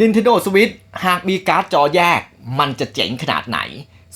Nintendo Switch หากมีการ์ดจอแยก มันจะเจ๋งขนาดไหน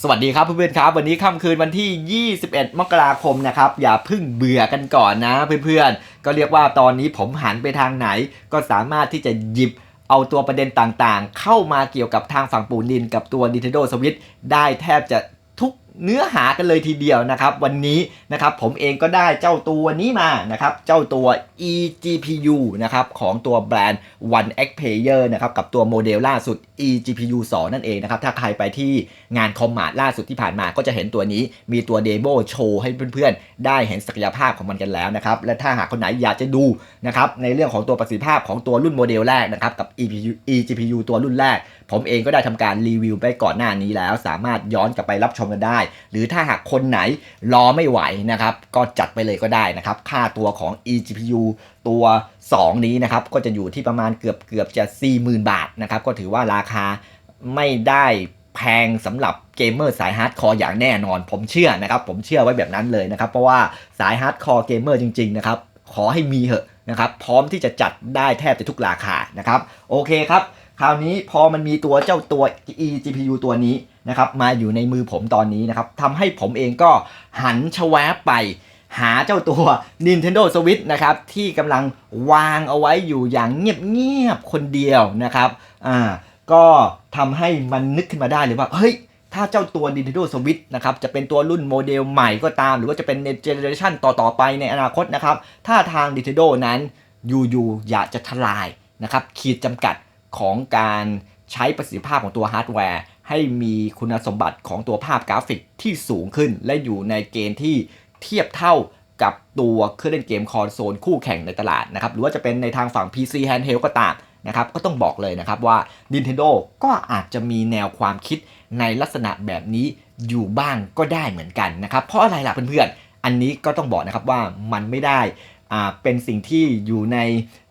สวัสดีครับเพื่อนๆครับ วันนี้ค่ำคืนวันที่ 21 มกราคมนะครับ อย่าเพึ่งเบื่อกันก่อนนะเพื่อนๆ ก็เรียกว่าตอนนี้ผมหันไปทางไหน ก็สามารถที่จะหยิบเอาตัวประเด็นต่างๆ เข้ามาเกี่ยวกับทางฝั่งปูนินกับตัว Nintendo Switch ได้แทบจะทุก เนื้อหากันเลยทีเดียวนะครับ วันนี้นะครับผมเองก็ได้เจ้าตัวนี้มานะครับ เจ้าตัว eGPU นะครับของตัวแบรนด์ One X Player นะครับกับตัวโมเดลล่าสุด eGPU 2 นั่นเองนะครับ ถ้าใครไปที่งานคอมมาดล่าสุดที่ผ่านมาก็จะเห็นตัวนี้มีตัวเดโมโชว์ให้เพื่อนๆ ได้เห็นศักยภาพของมันกันแล้วนะครับและถ้าหากคนไหนอยากจะดูนะครับในเรื่องของตัวประสิทธิภาพของตัวรุ่นโมเดลแรกนะครับกับ eGPU eGPU ตัวรุ่นแรก ผมเองก็ได้ทำการรีวิวไปก่อนหน้านี้แล้ว สามารถย้อนกลับไปรับชมกันได้หรือถ้าหากคนไหนรอไม่ไหวนะครับ ก็จัดไปเลยก็ได้นะครับ ค่าตัวของ eGPU ตัว 2 นี้นะครับ ก็จะอยู่ที่ประมาณเกือบเกือบจะ 40,000 บาทนะครับ ก็ถือว่าราคาไม่ได้แพงสำหรับเกมเมอร์สายฮาร์ดคอร์อย่างแน่นอน ผมเชื่อนะครับ ผมเชื่อไว้แบบนั้นเลยนะครับ เพราะว่าสายฮาร์ดคอร์เกมเมอร์จริง ๆ นะครับ ขอให้มีเหอะนะครับ พร้อมที่จะจัดได้แทบจะทุกราคานะครับ โอเคครับ คราวนี้พอมันมีตัวเจ้าตัว eGPU ตัวนี้ นะครับมาอยู่ในมือผมตอนนี้นะครับทำให้ผมเองก็หันชวบไปหาเจ้าตัว Nintendo Switch นะครับที่กำลังวางเอาไว้อยู่อย่างเงียบๆคนเดียวนะครับอ่าก็ทำให้มันนึกขึ้นมาได้เลยว่าเฮ้ยถ้าเจ้าตัว Nintendo Switch นะครับจะเป็นตัวรุ่นโมเดลใหม่ก็ตาม หรือว่าจะเป็นในเจเนอเรชันต่อ ๆ ไปในอนาคตนะครับถ้าทาง Nintendo นั้นอยู่ๆอยากจะทลายนะครับขีดจำกัดของการใช้ประสิทธิภาพของตัวฮาร์ดแวร์ ให้มีคุณสมบัติของตัวภาพกราฟิกที่สูงขึ้น และอยู่ในเกณฑ์ที่เทียบเท่ากับตัวเครื่องเล่นเกมคอนโซลคู่แข่งในตลาดนะครับหรือว่าจะเป็นในทางฝั่ง PC Handheld ก็ตามนะครับก็ต้องบอกเลยนะครับว่า Nintendo ก็อาจจะมีแนวความคิดในลักษณะแบบนี้อยู่บ้างก็ได้เหมือนกันนะครับเพราะอะไรล่ะเพื่อนๆ อันนี้ก็ต้องบอกนะครับว่ามันไม่ได้อ่าเป็นสิ่งที่อยู่ใน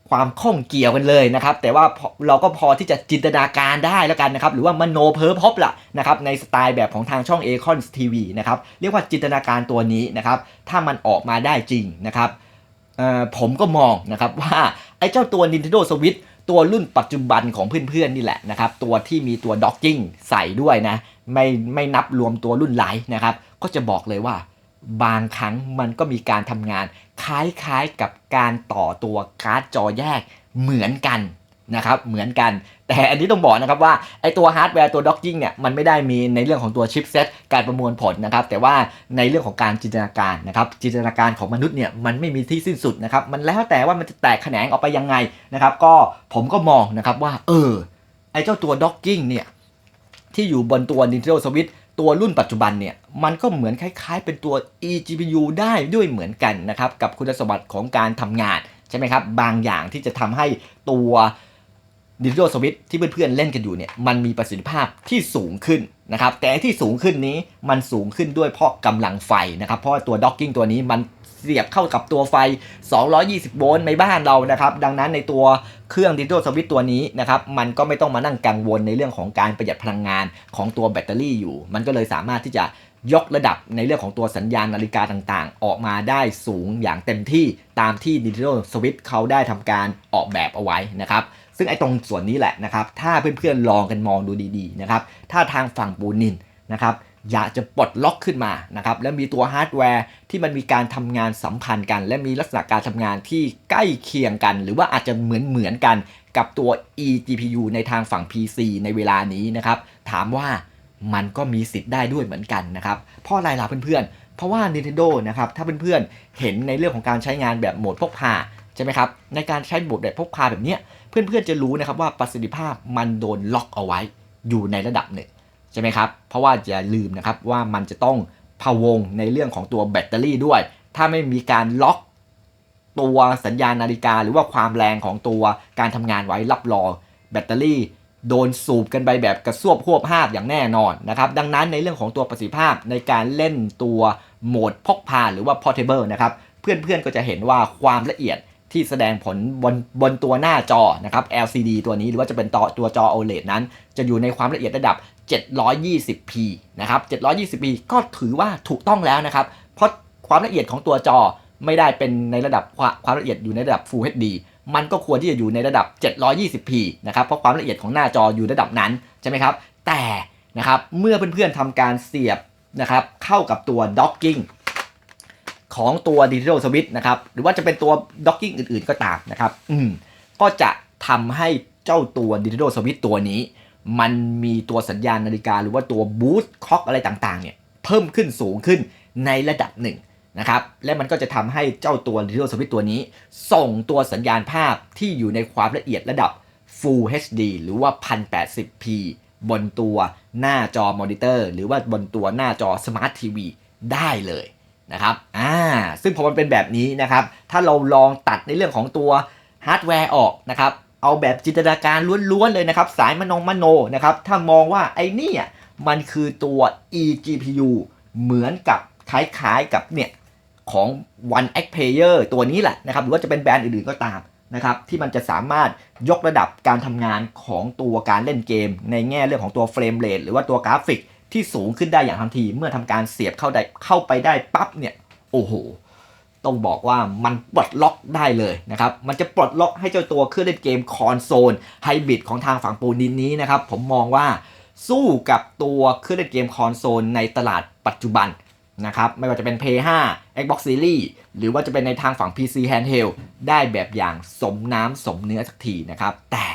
ความข้องเกี่ยวกันเลยนะครับแต่ว่าเราก็พอที่จะจินตนาการได้แล้วกันนะครับหรือว่ามโนเพ้อพบล่ะนะครับในสไตล์แบบของทางช่อง a c o n TV นะครับเรียกว่าจินตนาการตัวนี้นะครับถ้ามันออกมาได้จริงนะครับผมก็มองนะครับว่าไอ้เจ้าตัว Nintendo Switch ตัวรุ่นปัจจุบันของเพื่อนๆนี่แหละนะครับตัวที่มีตัวด็อกกิ้งใส่ด้วยนะไม่ไม่นับรวมตัวรุ่นไลท์นะครับก็จะบอกเลยว่า บางครั้งมันก็มีการทำงาน คล้ายๆกับการต่อตัวการ์ดจอแยกเหมือนกันนะครับเหมือนกัน แต่อันนี้ต้องบอกนะครับว่าไอตัวฮาร์ดแวร์ตัวด็อกกิ้งเนี่ยมันไม่ได้มีในเรื่องของตัวชิปเซตการประมวลผลนะครับแต่ว่าในเรื่องของการจินตนาการนะครับจินตนาการของมนุษย์เนี่ยมันไม่มีที่สิ้นสุดนะครับมันแล้วแต่ว่ามันจะแตกแขนงออกไปยังไงนะครับก็ผมก็มองนะครับว่าเออไอเจ้าตัวด็อกกิ้งเนี่ยที่อยู่บนตัว Nintendo Switch ตัวรุ่นปัจจุบันเนี่ยมันก็เหมือนคล้ายๆ เป็นตัว eGPU ได้ด้วยเหมือนกันนะครับกับคุณสมบัติของการทำงานใช่ไหมครับบางอย่างที่จะทำให้ตัวดิจิทัลสวิตที่เพื่อนๆเล่นกันอยู่เนี่ยมันมีประสิทธิภาพที่สูงขึ้นนะครับแต่ที่สูงขึ้นนี้มันสูงขึ้นด้วยเพราะกำลังไฟนะครับเพราะตัวด็อกกิ้งตัวนี้มัน เสียบเข้ากับตัวไฟ 220 โวลต์ในบ้านเรานะครับ ดังนั้นในตัวเครื่อง Nintendo Switch ตัวนี้นะครับ มันก็ไม่ต้องมานั่งกังวลในเรื่องของการประหยัดพลังงานของตัวแบตเตอรี่อยู่ มันก็เลยสามารถที่จะยกระดับในเรื่องของตัวสัญญาณนาฬิกาต่างๆ ออกมาได้สูงอย่างเต็มที่ตามที่ Nintendo Switch เขาได้ทำการออกแบบเอาไว้นะครับ ซึ่งไอ้ตรงส่วนนี้แหละนะครับ ถ้าเพื่อนๆลองกันมองดูดีๆนะครับ ถ้าทางฝั่งปูนินนะครับ อยากจะปลดล็อกขึ้นมานะครับและมีตัวฮาร์ดแวร์ที่มันมีการทำงานสัมพันธ์กัน และมีลักษณะการทำงานที่ใกล้เคียงกัน หรือว่าอาจจะเหมือนเหมือนๆกันกับตัว eGPU ในทางฝั่ง PC ในเวลานี้นะครับถามว่ามันก็มีสิทธิ์ได้ด้วยเหมือนกันนะครับเพราะอะไรล่ะเพื่อนๆ เพราะว่า Nintendo นะครับถ้าเพื่อนๆ เห็นในเรื่องของการใช้งานแบบโหมดพกพาใช่ไหมครับในการใช้โหมดแบบพกพาแบบเนี้ยเพื่อนๆจะรู้นะครับว่าประสิทธิภาพมันโดนล็อกเอาไว้อยู่ในระดับหนึ่ง ใช่ไหมครับ เพราะว่าอย่าลืมนะครับว่ามันจะต้องพะวงในเรื่องของตัวแบตเตอรี่ด้วย ถ้าไม่มีการล็อกตัวสัญญาณนาฬิกา หรือว่าความแรงของตัวการทำงานไว้รับรองแบตเตอรี่ โดนสูบกันไปแบบกระซวบควบภาพอย่างแน่นอนนะครับ ดังนั้นในเรื่องของตัวประสิทธิภาพในการเล่นตัวโหมดพกพาหรือว่า portable นะครับ เพื่อนๆก็จะเห็นว่าความละเอียด ที่แสดงผลบนบนตัวหน้าจอนะครับ LCD ตัวนี้หรือว่าจะเป็นต่อตัวจอ OLED นั้น จะอยู่ในความละเอียดระดับ 720p นะครับ 720p ก็ถือว่าถูกต้องแล้วนะครับ เพราะความละเอียดของตัวจอไม่ได้เป็นในระดับความละเอียดอยู่ในระดับ Full HD มันก็ควรที่จะอยู่ในระดับ 720p นะครับ เพราะความละเอียดของหน้าจออยู่ระดับนั้นใช่ไหมครับ แต่นะครับเมื่อเพื่อนๆทำการเสียบนะครับเข้ากับตัว docking ของตัว Digital Switch นะครับหรือว่าจะเป็นตัว docking อื่นๆก็ตามนะครับอืมก็จะทำให้เจ้าตัว Digital Switch ตัวนี้ มันมีตัวสัญญาณนาฬิกา หรือว่าตัว boost clock อะไรต่างๆเนี่ยเพิ่มขึ้นสูงขึ้นในระดับหนึ่งนะครับและมันก็จะทำให้เจ้าตัว Digital Switch ตัวนี้ ส่งตัวสัญญาณภาพที่อยู่ในความละเอียดระดับ Full HD หรือว่า 1080p บนตัวหน้าจอมอนิเตอร์ หรือว่าบนตัวหน้าจอสมาร์ททีวีได้เลย นะครับอ่าซึ่งพอมันเป็นแบบนี้นะครับ ถ้าเราลองตัดในเรื่องของตัวฮาร์ดแวร์ออกนะครับ เอาแบบจินตนาการล้วนๆเลยนะครับ สายมนงมโนนะครับ ถ้ามองว่าไอ้นี่มันคือตัว eGPU เหมือนกับคล้ายๆกับเนี่ยของ One X Player ตัวนี้แหละนะครับ หรือว่าจะเป็นแบรนด์อื่นๆก็ตามนะครับที่มันจะสามารถยกระดับการทำงานของตัวการเล่นเกม ในแง่เรื่องของตัวเฟรมเรทหรือว่าตัวกราฟิก ที่สูงขึ้นได้อย่างทันที เมื่อทำการเสียบเข้าได้เข้าไปได้ปั๊บเนี่ยโอ้โหต้องบอกว่ามันปลดล็อกได้เลยนะครับ มันจะปลดล็อกให้เจ้าตัวเครื่องเล่นเกมคอนโซลไฮบริดของทางฝั่งปูนินนี้นะครับ ผมมองว่าสู้กับตัวเครื่องเล่นเกมคอนโซลในตลาดปัจจุบันนะครับ ไม่ว่าจะเป็น PS5 Xbox Series หรือว่าจะเป็นในทางฝั่ง PC Handheld ได้แบบอย่างสมน้ำสมเนื้อสักทีนะครับ แต่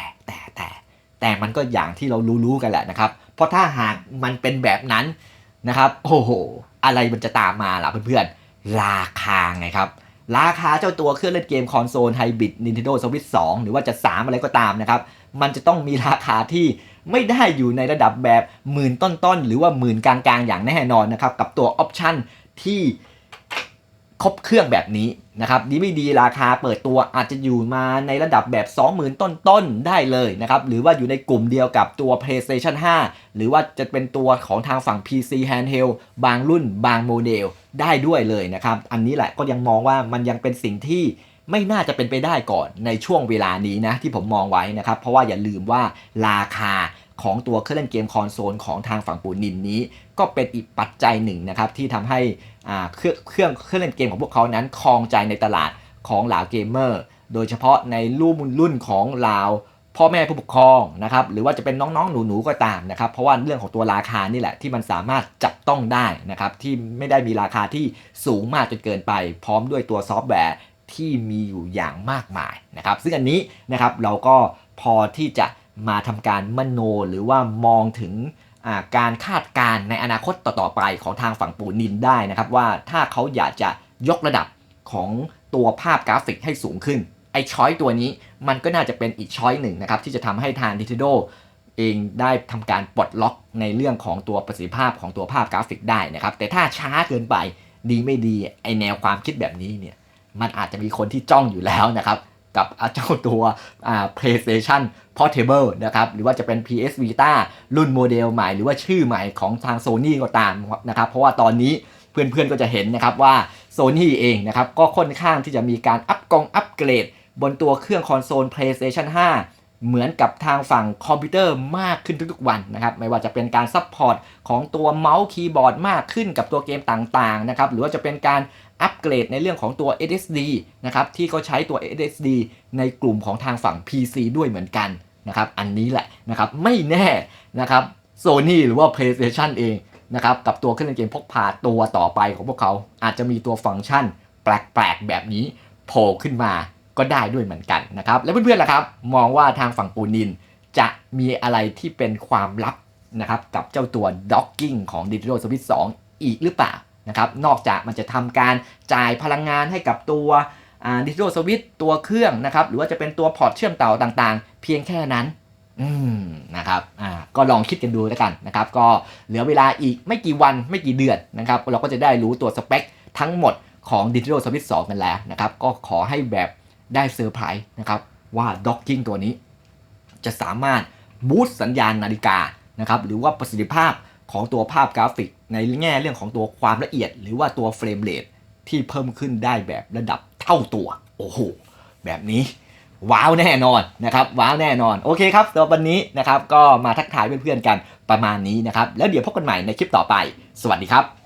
แต่มันก็อย่างที่เรารู้ๆกันแหละนะครับ เพราะถ้าหากมันเป็นแบบนั้นนะครับโอ้โห อะไรมันจะตามมาล่ะเพื่อนๆ ราคาไงครับ ราคาเจ้าตัวเครื่องเล่นเกมคอนโซลไฮบริด Nintendo Switch 2 หรือว่าจะ 3 อะไรก็ตามนะครับ มันจะต้องมีราคาที่ไม่ได้อยู่ในระดับแบบหมื่นต้นๆ หรือว่าหมื่นกลางๆ อย่างแน่นอนนะครับ กับตัวออปชั่นที่ ครบเครื่องแบบนี้นะครับดีไม่ดีราคาเปิดตัวอาจจะอยู่มาในระดับแบบ 20,000 ต้นๆ ได้เลยนะครับหรือว่าอยู่ในกลุ่มเดียวกับตัว PlayStation 5 หรือว่าจะเป็นตัวของทางฝั่ง PC Handheld บางรุ่นบางโมเดลได้ด้วยเลยนะครับ อันนี้แหละก็ยังมองว่ามันยังเป็นสิ่งที่ไม่น่าจะเป็นไปได้ก่อนในช่วงเวลานี้นะที่ผมมองไว้นะครับ เพราะว่าอย่าลืมว่าราคา ของตัวเครื่องเล่นเกมคอนโซลของทางฝั่งปูนินนี้ ก็เป็นอีกปัจจัยหนึ่งนะครับที่ทำให้เครื่องเครื่องเครื่องเล่นเกมของพวกเขานั้นครองใจในตลาดของเหล่าเกมเมอร์ โดยเฉพาะในรุ่นรุ่นของเหล่าพ่อแม่ผู้ปกครองนะครับหรือว่าจะเป็นน้องๆ หนูๆ ก็ตามนะครับเพราะว่าเรื่องของตัวราคานี่แหละที่มันสามารถจับต้องได้นะครับที่ไม่ได้มีราคาที่สูงมากจนเกินไป พร้อมด้วยตัวซอฟต์แวร์ที่มีอยู่อย่างมากมายนะครับซึ่งอันนี้นะครับเราก็พอที่จะ มาทำการมโนหรือว่ามองถึงการคาดการณ์ในอนาคตต่อๆไปของทางฝั่งปูนินได้นะครับ ว่าถ้าเขาอยากจะยกระดับของตัวภาพกราฟิกให้สูงขึ้น ไอ้ช้อยตัวนี้มันก็น่าจะเป็นอีกช้อยหนึ่งนะครับ ที่จะทำให้ทาง Nintendo เองได้ทำการปลดล็อกในเรื่องของตัวประสิทธิภาพของตัวภาพกราฟิกได้นะครับ แต่ถ้าช้าเกินไปดีไม่ดีไอแนวความคิดแบบนี้เนี่ยมันอาจจะมีคนที่จ้องอยู่แล้วนะครับ กับเจ้าตัวอ่า PlayStation Portable นะครับ หรือว่าจะเป็น PS Vita รุ่นโมเดลใหม่ หรือว่าชื่อใหม่ของทาง Sony ก็ตามนะครับ เพราะว่าตอนนี้เพื่อนๆก็จะเห็นนะครับว่า Sony เองนะครับ ก็ค่อนข้างที่จะมีการอัปกองอัปเกรด บนตัวเครื่องคอนโซล PlayStation 5เหมือนกับทางฝั่งคอมพิวเตอร์มากขึ้นทุกๆวันนะครับ ไม่ว่าจะเป็นการซัพพอร์ตของตัวเมาส์คีย์บอร์ดมากขึ้นกับตัวเกมต่างๆนะครับ หรือว่าจะเป็นการ อัปเกรดในเรื่องของตัว SSD นะครับที่เขาใช้ตัว SSD ในกลุ่มของทางฝั่ง PC ด้วยเหมือนกันนะครับอันนี้แหละนะครับไม่แน่นะครับ Sony หรือว่า PlayStation เองนะครับกับตัวเครื่องเล่นเกมพกพาตัวต่อไปของพวกเขาอาจจะมีตัวฟังก์ชันแปลกๆแบบนี้โผล่ขึ้นมาก็ได้ด้วยเหมือนกันนะครับแล้วเพื่อนๆล่ะครับ มองว่าทางฝั่งปูนิน จะมีอะไรที่เป็นความลับนะครับกับเจ้าตัว Docking ของ Digital Switch 2อีกหรือเปล่า นะครับ นอกจากมันจะทำการจ่ายพลังงานให้กับตัวดิจิทัลสวิตตัวเครื่องนะครับ หรือว่าจะเป็นตัวพอร์ตเชื่อมต่อต่างๆ เพียงแค่นั้นนะครับอ่าก็ลองคิดกันดูแล้วกันนะครับ ก็เหลือเวลาอีกไม่กี่วันไม่กี่เดือนนะครับ เราก็จะได้รู้ตัวสเปคทั้งหมดของ Digital Switch 2กันแล้วนะครับ ก็ขอให้แบบได้เซอร์ไพรส์นะครับว่า Docking ตัวนี้ จะสามารถบูสต์สัญญาณนาฬิกานะครับ หรือว่าประสิทธิภาพของตัวภาพกราฟิก ในแง่เรื่องของตัวความละเอียด หรือว่าตัวเฟรมเรทที่เพิ่มขึ้นได้แบบระดับเท่าตัว โอ้โห แบบนี้ ว้าวแน่นอนนะครับ ว้าวแน่นอน โอเคครับสำหรับวันนี้นะครับ ก็มาทักทายเพื่อนๆกันประมาณนี้นะครับ แล้วเดี๋ยวพบกันใหม่ในคลิปต่อไป สวัสดีครับ